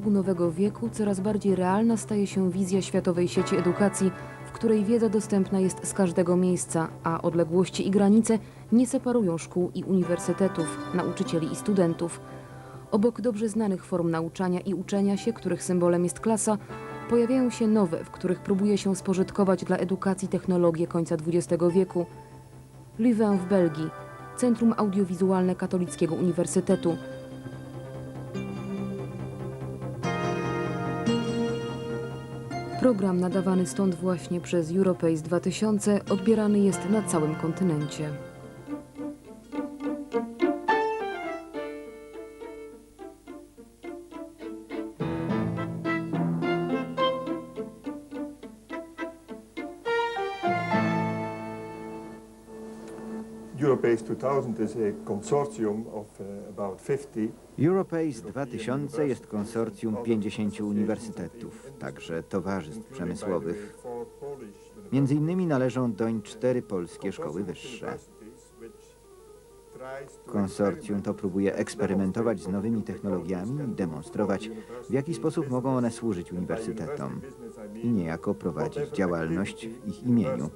Progu nowego wieku coraz bardziej realna staje się wizja światowej sieci edukacji, w której wiedza dostępna jest z każdego miejsca, a odległości i granice nie separują szkół i uniwersytetów, nauczycieli i studentów. Obok dobrze znanych form nauczania i uczenia się, których symbolem jest klasa, pojawiają się nowe, w których próbuje się spożytkować dla edukacji technologie końca XX wieku. Louvain w Belgii, Centrum Audiowizualne Katolickiego Uniwersytetu, Program nadawany stąd właśnie przez Europace 2000 odbierany jest na całym kontynencie. Europace 2000 is a consortium of uh, about 50 Europace 2000 jest konsorcjum 50 uniwersytetów, także towarzystw przemysłowych. Między innymi należą doń cztery polskie szkoły wyższe. Konsorcjum to próbuje eksperymentować z nowymi technologiami i demonstrować, w jaki sposób mogą one służyć uniwersytetom i niejako prowadzić działalność w ich imieniu.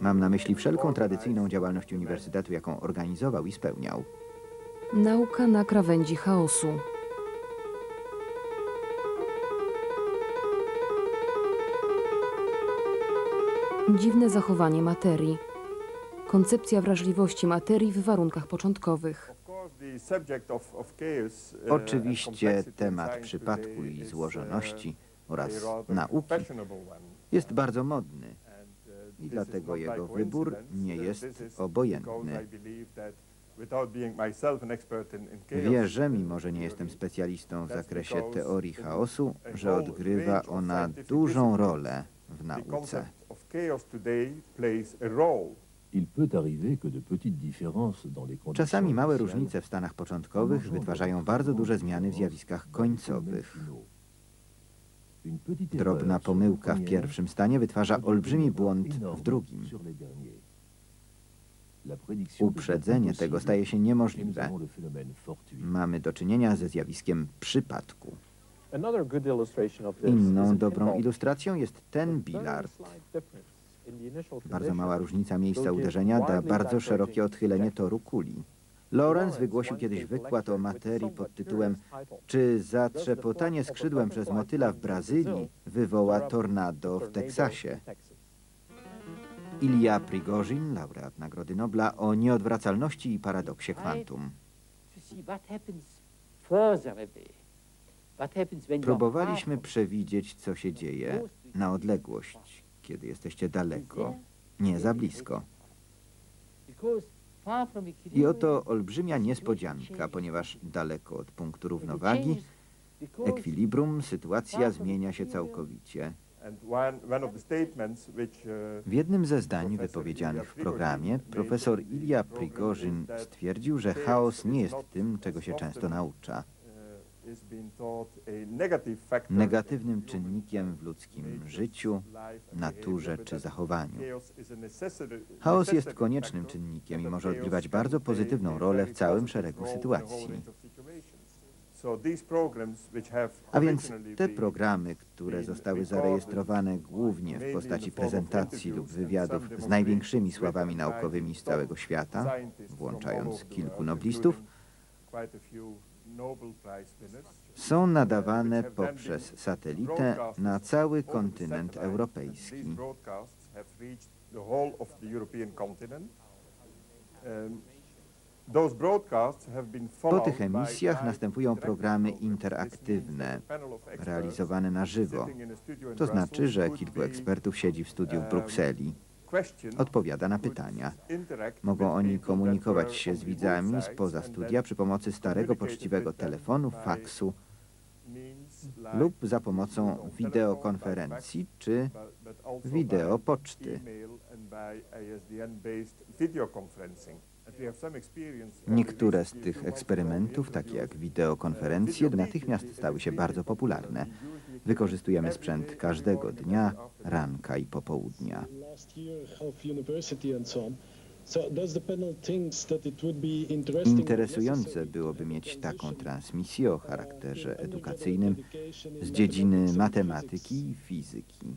Mam na myśli wszelką tradycyjną działalność uniwersytetu, jaką organizował i spełniał. Nauka na krawędzi chaosu. Dziwne zachowanie materii. Koncepcja wrażliwości materii w warunkach początkowych. Oczywiście temat przypadku i złożoności oraz nauki jest bardzo modny i dlatego jego wybór nie jest obojętny. Wierzę, mimo że nie jestem specjalistą w zakresie teorii chaosu, że odgrywa ona dużą rolę w nauce. Czasami małe różnice w stanach początkowych wytwarzają bardzo duże zmiany w zjawiskach końcowych. Drobna pomyłka w pierwszym stanie wytwarza olbrzymi błąd w drugim. Uprzedzenie tego staje się niemożliwe. Mamy do czynienia ze zjawiskiem przypadku. Inną in dobrą ilustracją jest ten bilard. Bardzo mała różnica miejsca uderzenia da bardzo szerokie odchylenie toru kuli. Lorenz wygłosił kiedyś wykład o materii pod tytułem Czy zatrzepotanie skrzydłem przez motyla w Brazylii wywoła tornado w Teksasie? Ilya Prigozhin, laureat Nagrody Nobla o nieodwracalności i paradoksie kwantum. Próbowaliśmy przewidzieć, co się dzieje na odległość, kiedy jesteście daleko, nie za blisko. I oto olbrzymia niespodzianka, ponieważ daleko od punktu równowagi, ekwilibrum, sytuacja zmienia się całkowicie. W jednym ze zdań wypowiedzianych w programie profesor Ilya Prigorzyn stwierdził, że chaos nie jest tym, czego się często naucza. Negatywnym czynnikiem w ludzkim życiu, naturze czy zachowaniu. Chaos jest koniecznym czynnikiem i może odgrywać bardzo pozytywną rolę w całym szeregu sytuacji. A więc te programy, które zostały zarejestrowane głównie w postaci prezentacji lub wywiadów z największymi sławami naukowymi z całego świata, włączając kilku noblistów, są nadawane poprzez satelitę na cały kontynent europejski. Po tych emisjach następują programy interaktywne, realizowane na żywo. To znaczy, że kilku ekspertów siedzi w studiu w Brukseli, odpowiada na pytania. Mogą oni komunikować się z widzami spoza studia przy pomocy starego poczciwego telefonu, faksu lub za pomocą wideokonferencji czy wideopoczty. over Niektóre z tych eksperymentów, takie jak wideokonferencje, natychmiast stały się bardzo popularne. Wykorzystujemy sprzęt każdego dnia, ranka i popołudnia. Last year University and so on. Interesujące byłoby mieć taką transmisję o charakterze edukacyjnym z dziedziny matematyki i fizyki.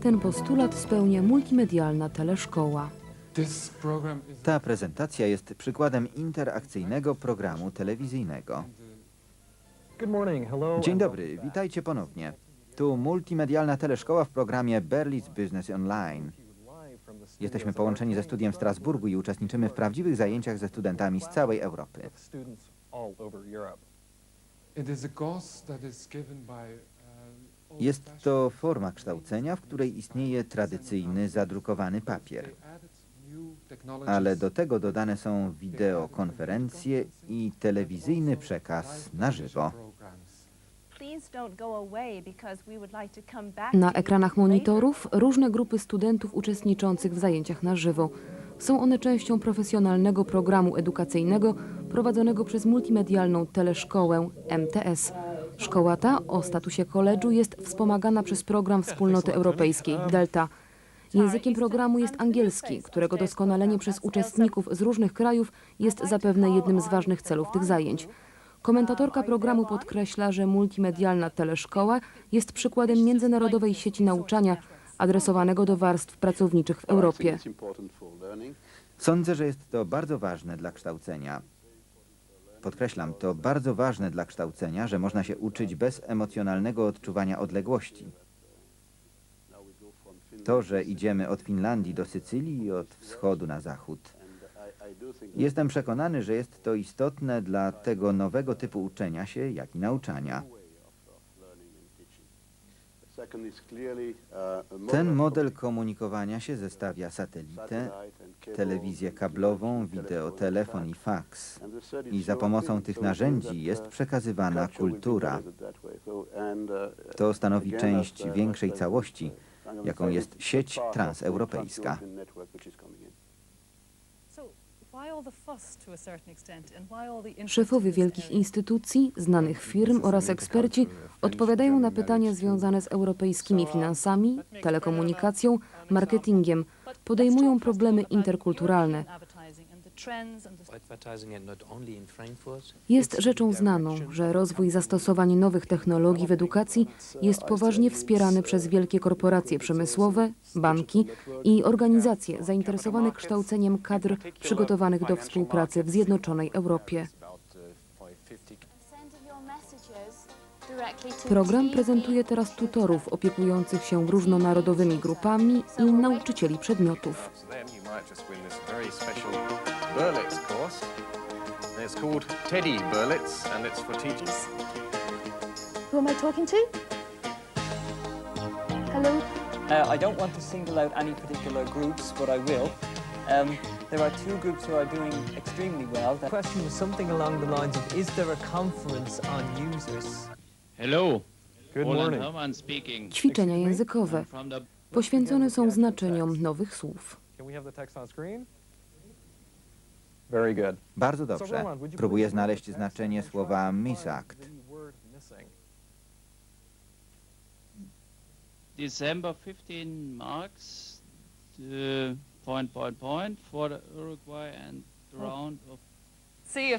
Ten postulat spełnia multimedialna teleszkoła. Ta prezentacja jest przykładem interakcyjnego programu telewizyjnego. Dzień dobry, witajcie ponownie. Tu multimedialna teleszkoła w programie Berlitz Business Online. Jesteśmy połączeni ze studiem w Strasburgu i uczestniczymy w prawdziwych zajęciach ze studentami z całej Europy. Jest to forma kształcenia, w której istnieje tradycyjny, zadrukowany papier. Ale do tego dodane są wideokonferencje i telewizyjny przekaz na żywo. Na ekranach monitorów różne grupy studentów uczestniczących w zajęciach na żywo. Są one częścią profesjonalnego programu edukacyjnego prowadzonego przez multimedialną teleszkołę MTS. Szkoła ta o statusie koledżu jest wspomagana przez program Wspólnoty Europejskiej Delta. Językiem programu jest angielski, którego doskonalenie przez uczestników z różnych krajów jest zapewne jednym z ważnych celów tych zajęć. Komentatorka programu podkreśla, że multimedialna teleszkoła jest przykładem międzynarodowej sieci nauczania adresowanego do warstw pracowniczych w Europie. Sądzę, że jest to bardzo ważne dla kształcenia. Podkreślam, to bardzo ważne dla kształcenia, że można się uczyć bez emocjonalnego odczuwania odległości. To, że idziemy od Finlandii do Sycylii i od wschodu na zachód. Jestem przekonany, że jest to istotne dla tego nowego typu uczenia się, jak i nauczania. Ten model komunikowania się zestawia satelitę, telewizję kablową, wideotelefon i faks. I za pomocą tych narzędzi jest przekazywana kultura. To stanowi część większej całości, jaką jest sieć transeuropejska. Szefowie wielkich instytucji, znanych firm oraz eksperci odpowiadają na pytania związane z europejskimi finansami, telekomunikacją, marketingiem, podejmują problemy interkulturalne. Jest rzeczą znaną, że rozwój zastosowań nowych technologii w edukacji jest poważnie wspierany przez wielkie korporacje przemysłowe, banki i organizacje zainteresowane kształceniem kadr przygotowanych do współpracy w Zjednoczonej Europie. Program prezentuje teraz tutorów opiekujących się różnonarodowymi grupami i nauczycieli przedmiotów. So then you might just win this very special Berlitz course. And It's called Teddy Berlitz and it's for teachers. Who am I talking to? Hello? Uh, I don't want to single out any particular groups, but I will. Um, there are two groups who are doing extremely well. The question was something along the lines of, is there a conference on users? Hello. Good morning. Ćwiczenia językowe poświęcone są znaczeniom nowych słów. Can we have the text on screen? Bardzo dobrze. Próbuję znaleźć znaczenie słowa misakt. The. December 15 marks, uh, point, point, point for the Uruguay and the round of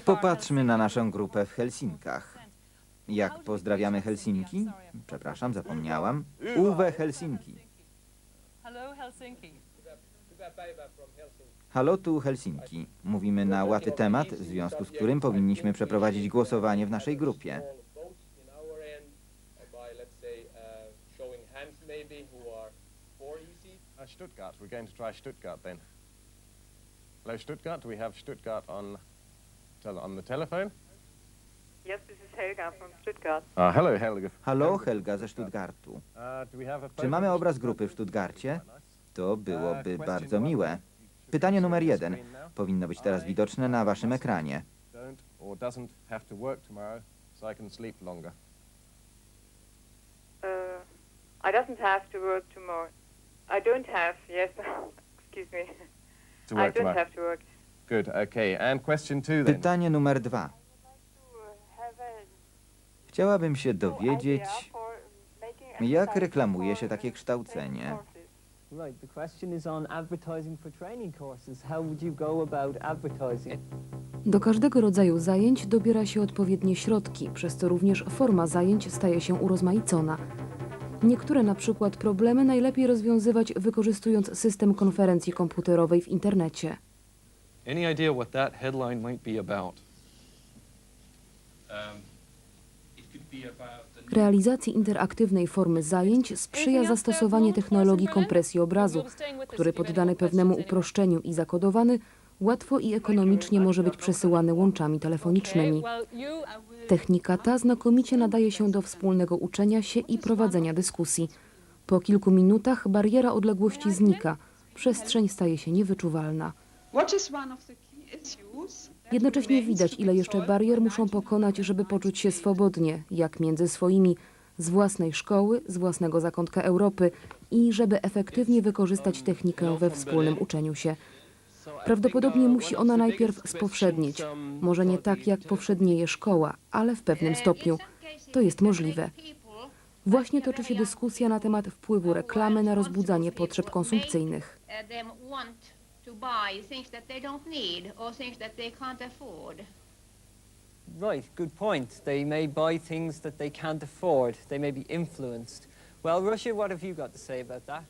Popatrzmy na naszą grupę w Helsinkach. Jak pozdrawiamy Helsinki? Przepraszam, zapomniałam. Uwe Helsinki. Halo tu Helsinki. Mówimy na łaty temat, w związku z którym powinniśmy przeprowadzić głosowanie w naszej grupie. Uh, Stuttgart, we're going to try Stuttgart then. Hello Stuttgart, we have Stuttgart on, on the telephone? Yes, this is Helga from Stuttgart. Uh, hello Helga. Halo Helga ze Stuttgartu. Uh, do we have a Czy mamy obraz grupy w Stuttgarcie? To byłoby bardzo miłe. Pytanie numer jeden. Powinno być teraz widoczne na waszym ekranie. I? Uh, doesn't have to work tomorrow. I don't have, yes. Excuse me. To I work don't tomorrow. have to work. Good, okay. And question two then. Pytanie numer dwa. Chciałabym się dowiedzieć, jak reklamuje się takie kształcenie. Right, the question is on advertising for training courses. How would you go about advertising? Do każdego rodzaju zajęć dobiera się odpowiednie środki, przez co również forma zajęć staje się urozmaicona. Niektóre na przykład problemy najlepiej rozwiązywać wykorzystując system konferencji komputerowej w internecie. Any idea what that headline might be about? Um, it could be about the Realizacji interaktywnej formy zajęć sprzyja zastosowanie technologii kompresji obrazu, który poddany pewnemu uproszczeniu i zakodowany łatwo i ekonomicznie może być przesyłany łączami telefonicznymi. Technika ta znakomicie nadaje się do wspólnego uczenia się i prowadzenia dyskusji. Po kilku minutach bariera odległości znika, przestrzeń staje się niewyczuwalna. Jednocześnie widać, ile jeszcze barier muszą pokonać, żeby poczuć się swobodnie, jak między swoimi, z własnej szkoły, z własnego zakątka Europy i żeby efektywnie wykorzystać technikę we wspólnym uczeniu się. Prawdopodobnie musi ona najpierw spowszednieć, może nie tak jak powszednieje szkoła, ale w pewnym stopniu. To jest możliwe. Właśnie toczy się dyskusja na temat wpływu reklamy na rozbudzanie potrzeb konsumpcyjnych. Them want to buy things that they don't need or things that they can't afford. Right, good point. They may buy things that they can't afford. They may be influenced. Well, Russia, what have you got to say about that?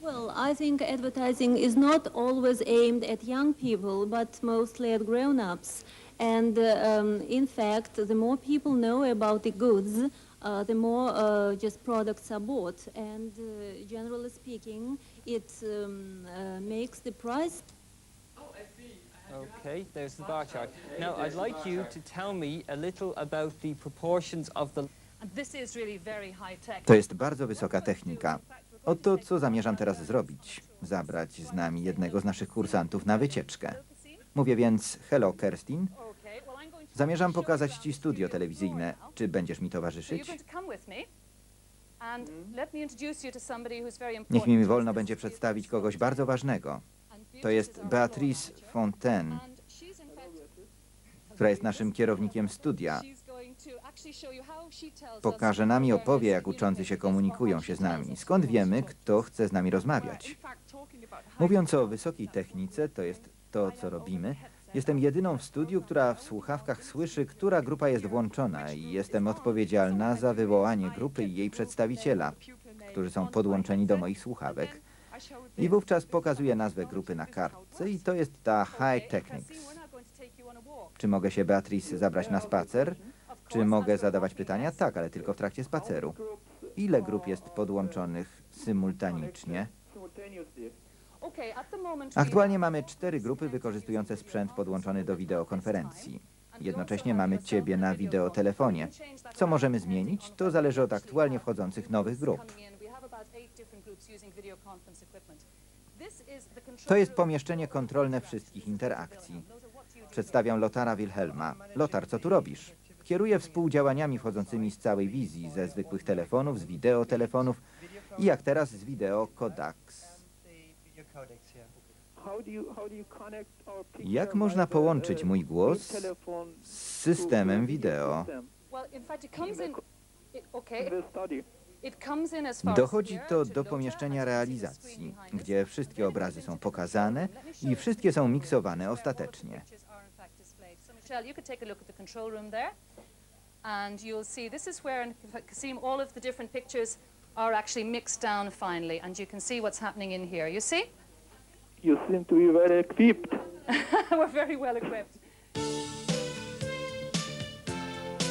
Well, I think advertising is not always aimed at young people, but mostly at grown-ups. And uh, um, in fact, the more people know about the goods, uh, the more uh, just products are bought. And uh, generally speaking, it um, uh, makes the price Okay, there's the bar chart. Now, I'd like you to tell me a little about the proportions of the To jest bardzo wysoka technika. Oto co zamierzam teraz zrobić. Zabrać z nami jednego z naszych kursantów na wycieczkę. Mówię więc, hello Kerstin, zamierzam pokazać Ci studio telewizyjne. Czy będziesz mi towarzyszyć? Niech mi wolno będzie przedstawić kogoś bardzo ważnego. To jest Beatrice Fontaine, która jest naszym kierownikiem studia. Pokaże nam i opowie, jak uczący się komunikują się z nami. Skąd wiemy, kto chce z nami rozmawiać? Mówiąc o wysokiej technice, to jest to, co robimy, jestem jedyną w studiu, która w słuchawkach słyszy, która grupa jest włączona i jestem odpowiedzialna za wywołanie grupy i jej przedstawiciela, którzy są podłączeni do moich słuchawek. I wówczas pokazuję nazwę grupy na kartce i to jest ta High Technics. Czy mogę się, Beatrice, zabrać na spacer? Czy mogę zadawać pytania? Tak, ale tylko w trakcie spaceru. Ile grup jest podłączonych symultanicznie? Aktualnie mamy cztery grupy wykorzystujące sprzęt podłączony do wideokonferencji. Jednocześnie mamy Ciebie na wideotelefonie. Co możemy zmienić? To zależy od aktualnie wchodzących nowych grup. To jest pomieszczenie kontrolne wszystkich interakcji. Przedstawiam Lotara Wilhelma. Lotar, co tu robisz? Kieruję współdziałaniami wchodzącymi z całej wizji, ze zwykłych telefonów, z wideotelefonów i jak teraz z wideo Kodax. Jak można połączyć mój głos z systemem wideo? Dochodzi to do pomieszczenia realizacji, gdzie wszystkie obrazy są pokazane i wszystkie są miksowane ostatecznie. And you'll see this is where Kasim all of the different pictures are actually mixed down finally, and you can see what's happening in here. You see? You seem to be very equipped. We're very well equipped.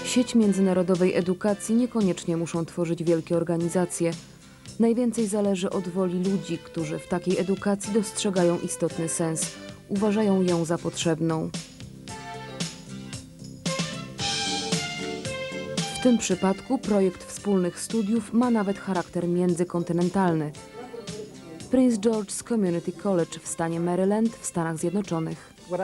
Sieć międzynarodowej edukacji niekoniecznie muszą tworzyć wielkie organizacje. Najwięcej zależy od woli ludzi, którzy w takiej edukacji dostrzegają istotny sens, uważają ją za potrzebną. W tym przypadku projekt wspólnych studiów ma nawet charakter międzykontynentalny. Prince George's Community College w stanie Maryland w Stanach Zjednoczonych. Uh,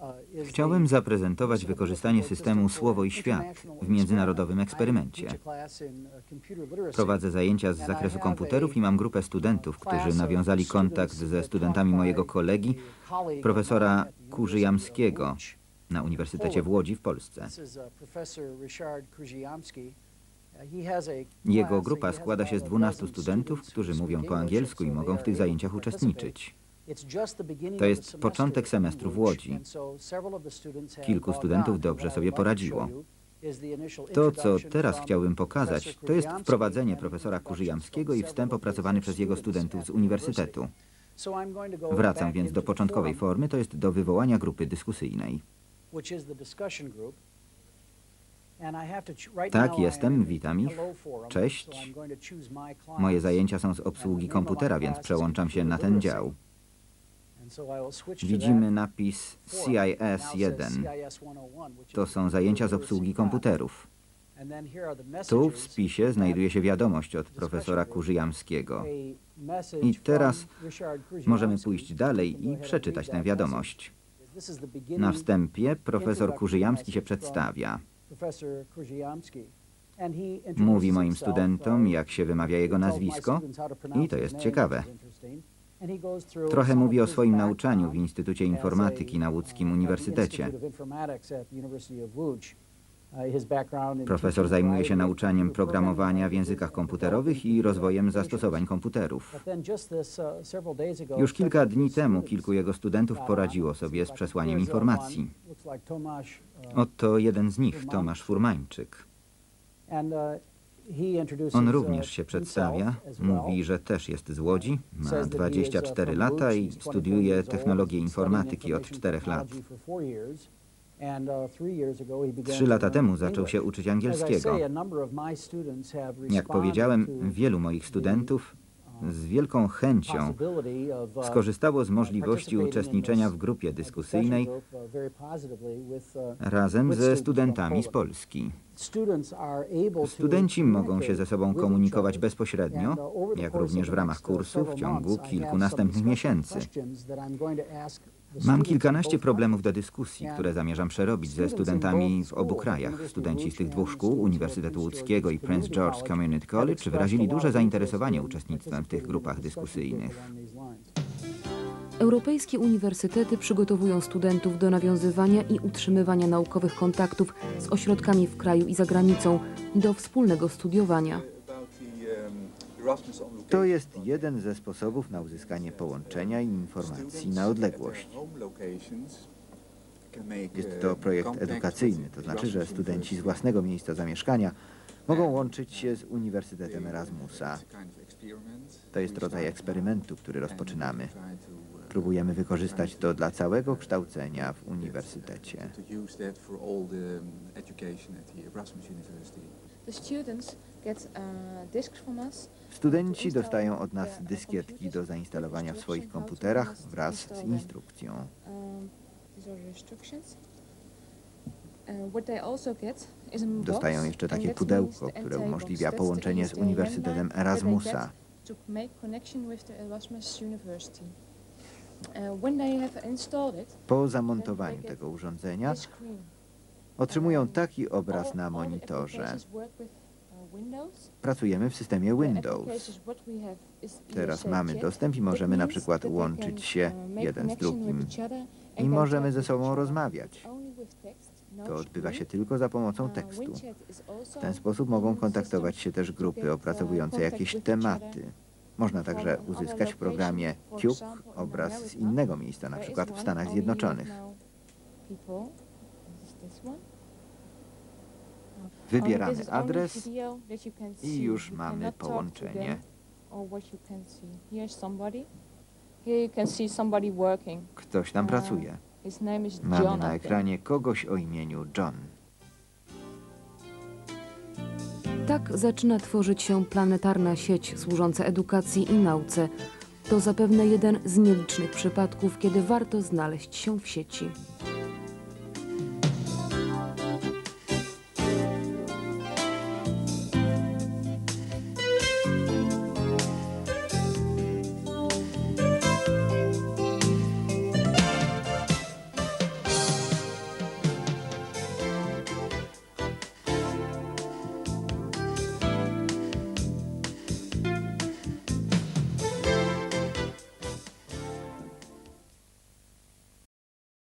uh, is Chciałem zaprezentować wykorzystanie systemu Słowo i Świat w międzynarodowym eksperymencie. uh. Prowadzę zajęcia z zakresu komputerów i mam grupę studentów, którzy nawiązali kontakt ze studentami mojego kolegi, profesora Kurzyjamskiego na Uniwersytecie w Łodzi w Polsce. Jego grupa składa się z about a 12 dozen studentów, którzy mówią po angielsku i mogą w tych zajęciach uczestniczyć. To jest początek semestru w Łodzi. Kilku studentów dobrze sobie poradziło. To, co teraz chciałbym pokazać, to jest wprowadzenie profesora Kurzyjamskiego i wstęp opracowany przez jego studentów z uniwersytetu. Wracam więc do początkowej formy, to jest do wywołania grupy dyskusyjnej. Tak, jestem, witam ich. Cześć. Moje zajęcia są z obsługi komputera, więc przełączam się na ten dział. Widzimy napis forum. Now it says CIS-1. CIS 101, which To są zajęcia z obsługi komputerów. Tu w spisie znajduje się wiadomość od profesora Kurzyjamskiego. I teraz możemy pójść dalej i przeczytać tę wiadomość. Na wstępie profesor Kurzyjamski się przedstawia. Mówi moim studentom, uh, jak się wymawia jego nazwisko i to jest ciekawe. Trochę mówi o swoim nauczaniu w Instytucie Informatyki na łódzkim uh, uniwersytecie. Profesor zajmuje się nauczaniem programowania w językach komputerowych i rozwojem zastosowań komputerów. Uh, Już kilka dni temu kilku jego studentów poradziło sobie z przesłaniem uh, informacji. uh, Oto jeden z nich, Tomasz Furmańczyk. On również się przedstawia, mówi, że też jest z Łodzi, ma Says that he is, uh, 24 from lata i He's 24 studiuje technologię informatyki od information 4 lat. Uh, Trzy lata temu zaczął się uczyć angielskiego. Jak powiedziałem, wielu moich studentów z wielką chęcią uh, skorzystało z możliwości uczestniczenia w grupie dyskusyjnej uh, uh, razem ze studentami z. Polski. Studenci mogą się ze sobą komunikować bezpośrednio, uh, jak również w ramach uh, kursu w ciągu kilku następnych miesięcy. Mam kilkanaście problemów do dyskusji, które zamierzam przerobić ze studentami w obu krajach. Studenci z tych dwóch szkół, Uniwersytetu Łódzkiego i Prince George Community College wyrazili duże zainteresowanie uczestnictwem w tych grupach dyskusyjnych. Europejskie uniwersytety przygotowują studentów do nawiązywania i utrzymywania naukowych kontaktów z ośrodkami w kraju i za granicą, do wspólnego studiowania. To jest jeden ze sposobów na uzyskanie połączenia i informacji na odległość. Jest to projekt edukacyjny, to znaczy, że studenci z własnego miejsca zamieszkania mogą łączyć się z Uniwersytetem Erasmusa. To jest rodzaj eksperymentu, który rozpoczynamy. Próbujemy wykorzystać to dla całego kształcenia w uniwersytecie. The students us. Studenci dostają od nas dyskietki do zainstalowania w swoich komputerach wraz z instrukcją. Box, Dostają jeszcze takie pudełko, które umożliwia połączenie z Uniwersytetem Erasmusa. Po zamontowaniu tego urządzenia otrzymują taki obraz na monitorze. Pracujemy w systemie Windows. Teraz mamy dostęp i możemy na przykład łączyć się uh, jeden z drugim i możemy ze sobą rozmawiać. To odbywa się tylko za pomocą Uh, tekstu. W ten sposób mogą kontaktować się też grupy uh, opracowujące jakieś tematy. Można także uzyskać w programie Cube obraz z innego miejsca, na przykład w Stanach Zjednoczonych. now people. This is this one. Only Wybieramy only adres i już mamy połączenie. Ktoś tam Uh, pracuje. Mamy na ekranie kogoś o imieniu John. Tak zaczyna tworzyć się planetarna sieć służąca edukacji i nauce. To zapewne jeden z nielicznych przypadków, kiedy warto znaleźć się w sieci.